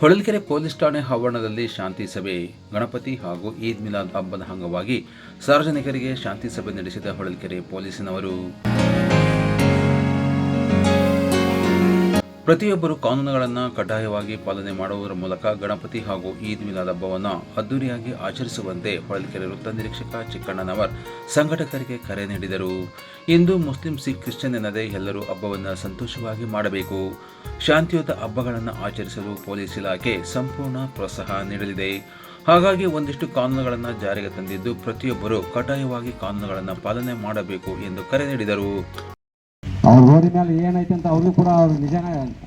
Holalkere police ಠಾಣೆ ಆವರಣದಲ್ಲಿ ಶಾಂತಿ ಸಭೆ, ಗಣಪತಿ ಹಾಗೂ ಈದ್ ಮಿಲಾದ್ ಹಬ್ಬದ ಅಂಗವಾಗಿ ಸಾರ್ವಜನಿಕರಿಗೆ ಶಾಂತಿ ಸಭೆ ನಡೆಸಿದ ಹೊಳಲ್ಕೆರೆ ಪೊಲೀಸಿನವರು. ಪ್ರತಿಯೊಬ್ಬರು ಕಾನೂನುಗಳನ್ನು ಕಡ್ಡಾಯವಾಗಿ ಪಾಲನೆ ಮಾಡುವುದರ ಮೂಲಕ ಗಣಪತಿ ಹಾಗೂ ಈದ್ ಮಿಲಾದ್ ಹಬ್ಬವನ್ನು ಅದ್ದೂರಿಯಾಗಿ ಆಚರಿಸುವಂತೆ ಹೊಳಲ್ಕೆರೆ ವೃತ್ತ ನಿರೀಕ್ಷಕ ಚಿಕ್ಕಣ್ಣನವರ್ ಸಂಘಟಕರಿಗೆ ಕರೆ ನೀಡಿದರು. ಇಂದು ಮುಸ್ಲಿಂ ಸಿಖ್ ಕ್ರಿಶ್ಚಿಯನ್ ಎನ್ನದೇ ಎಲ್ಲರೂ ಹಬ್ಬವನ್ನು ಸಂತೋಷವಾಗಿ ಮಾಡಬೇಕು. ಶಾಂತಿಯುತ ಹಬ್ಬಗಳನ್ನು ಆಚರಿಸಲು ಪೊಲೀಸ್ ಇಲಾಖೆ ಸಂಪೂರ್ಣ ಪ್ರೋತ್ಸಾಹ ನೀಡಲಿದೆ. ಹಾಗಾಗಿ ಒಂದಿಷ್ಟು ಕಾನೂನುಗಳನ್ನು ಜಾರಿಗೆ ತಂದಿದ್ದು ಪ್ರತಿಯೊಬ್ಬರು ಕಡ್ಡಾಯವಾಗಿ ಕಾನೂನುಗಳನ್ನು ಪಾಲನೆ ಮಾಡಬೇಕು ಎಂದು ಕರೆ ನೀಡಿದರು. ಅವ್ರ ಹೋದ ಮೇಲೆ ಏನೈತೆ ಅಂತ ಅವ್ರಿಗೂ ಕೂಡ ಅವ್ರು ನಿಜಾನ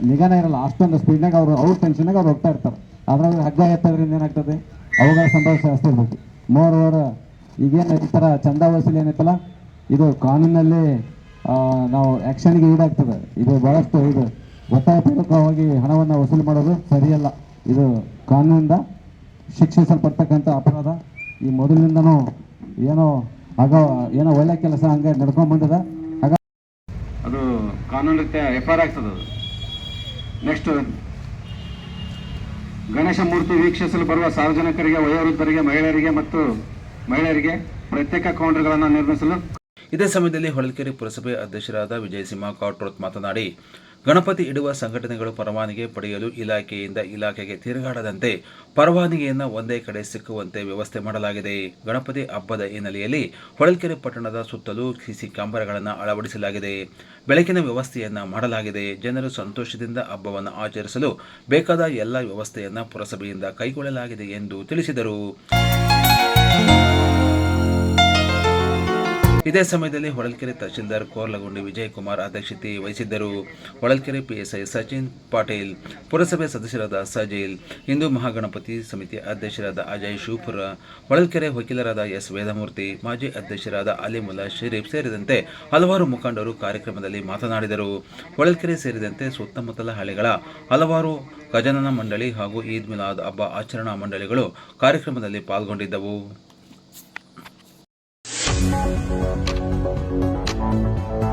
ನಿಗಾನ ಇರಲ್ಲ. ಅಷ್ಟೊಂದು ಸ್ಪೀಡ್ನಾಗ ಅವ್ರು, ಅವ್ರ ಟೆನ್ಷನ್ನಾಗ ಅವ್ರು ಹೋಗ್ತಾ ಇರ್ತಾರೆ. ಅದ್ರಾಗ ಹಗ್ಗ ಎತ್ತೋದ್ರಿಂದ ಏನಾಗ್ತದೆ? ಅವಾಗ ಸಂತೋಷ ಜಾಸ್ತಿ ಇರ್ಬೇಕು. ಮೋರ್ ಓವರ್ ಈಗೇನು ಈ ಥರ ಚಂದ ವಸೂಲಿ ಏನೈತಲ್ಲ? ಇದು ಕಾನೂನಲ್ಲಿ ನಾವು ಆ್ಯಕ್ಷನ್ಗೆ ಈಡಾಗ್ತದೆ. ಇದು ಭಾಳಷ್ಟು ಇದು ಒತ್ತಾಯಪೂರ್ವಕವಾಗಿ ಹಣವನ್ನು ವಸೂಲಿ ಮಾಡೋದು ಸರಿಯಲ್ಲ. ಇದು ಕಾನೂನಿಂದ ಶಿಕ್ಷಿಸಲ್ಪಡ್ತಕ್ಕಂಥ ಅಪರಾಧ. ಈ ಮೊದಲಿನಿಂದನೂ ಏನೋ ಆಗ, ಏನೋ ಒಳ್ಳೆ ಕೆಲಸ ಹಂಗೆ ನಡ್ಕೊಂಡ್ ಬಂದಿದೆ. ಹಾಗ ಅದು ಕಾನೂನು ರೀತ್ಯ ಎಫ್ ಆರ್ ಆಗ್ತದೆ ಅದು. ನೆಕ್ಸ್ಟ್ ಗಣೇಶ ಮೂರ್ತಿ ವೀಕ್ಷಿಸಲು ಬರುವ ಸಾರ್ವಜನಿಕರಿಗೆ, ವಯೋವೃದ್ಧರಿಗೆ, ಮಹಿಳೆಯರಿಗೆ ಮತ್ತು ಮಹಿಳೆಯರಿಗೆ ಪ್ರತ್ಯೇಕ ಕೌಂಟರ್ಗಳನ್ನು ನಿರ್ಮಿಸಲು ಇದೇ ಸಮಯದಲ್ಲಿ ಹೊಳಲ್ಕೆರೆ ಪುರಸಭೆ ಅಧ್ಯಕ್ಷರಾದ ವಿಜಯಸಿಂಹ ಕಾಟ್ರೋತ್ ಮಾತನಾಡಿ ಗಣಪತಿ ಇಡುವ ಸಂಘಟನೆಗಳು ಪರವಾನಿಗೆ ಪಡೆಯಲು ಇಲಾಖೆಯಿಂದ ಇಲಾಖೆಗೆ ತಿರುಗಾಡದಂತೆ ಪರವಾನಿಗೆಯನ್ನು ಒಂದೇ ಕಡೆ ಸಿಕ್ಕುವಂತೆ ವ್ಯವಸ್ಥೆ ಮಾಡಲಾಗಿದೆ. ಗಣಪತಿ ಹಬ್ಬದ ಹಿನ್ನೆಲೆಯಲ್ಲಿ ಹೊಳಲ್ಕೆರೆ ಪಟ್ಟಣದ ಸುತ್ತಲೂ ಸಿಸಿ ಕ್ಯಾಮರಾಗಳನ್ನು ಅಳವಡಿಸಲಾಗಿದೆ. ಬೆಳಕಿನ ವ್ಯವಸ್ಥೆಯನ್ನು ಮಾಡಲಾಗಿದೆ. ಜನರು ಸಂತೋಷದಿಂದ ಹಬ್ಬವನ್ನು ಆಚರಿಸಲು ಬೇಕಾದ ಎಲ್ಲ ವ್ಯವಸ್ಥೆಯನ್ನು ಪುರಸಭೆಯಿಂದ ಕೈಗೊಳ್ಳಲಾಗಿದೆ ಎಂದು ತಿಳಿಸಿದರು. ಇದೇ ಸಮಯದಲ್ಲಿ ಹೊಳಲ್ಕೆರೆ ತಹಶೀಲ್ದಾರ್ ಕೋರ್ಲಗುಂಡಿ ವಿಜಯಕುಮಾರ್ ಅಧ್ಯಕ್ಷತೆ ವಹಿಸಿದ್ದರು. ಹೊಳಲ್ಕೆರೆ ಪಿಎಸ್ಐ ಸಚಿನ್ ಪಾಟೀಲ್, ಪುರಸಭೆ ಸದಸ್ಯರಾದ ಸಜೀಲ್, ಹಿಂದೂ ಮಹಾಗಣಪತಿ ಸಮಿತಿ ಅಧ್ಯಕ್ಷರಾದ ಅಜಯ್ ಶಿವಪುರ ಹೊಳಲ್ಕೆರೆ ವಕೀಲರಾದ ಎಸ್ ವೇದಮೂರ್ತಿ, ಮಾಜಿ ಅಧ್ಯಕ್ಷರಾದ ಅಲಿಮುಲ್ಲಾ ಶರೀಫ್ ಸೇರಿದಂತೆ ಹಲವಾರು ಮುಖಂಡರು ಕಾರ್ಯಕ್ರಮದಲ್ಲಿ ಮಾತನಾಡಿದರು. ಹೊಳಲ್ಕೆರೆ ಸೇರಿದಂತೆ ಸುತ್ತಮುತ್ತಲ ಹಳ್ಳಿಗಳ ಹಲವಾರು ಗಜನನ ಮಂಡಳಿ ಹಾಗೂ ಈದ್ ಮಿಲಾದ್ ಹಬ್ಬ ಆಚರಣಾ ಮಂಡಳಿಗಳು ಕಾರ್ಯಕ್ರಮದಲ್ಲಿ ಪಾಲ್ಗೊಂಡಿದ್ದವು. Thank you.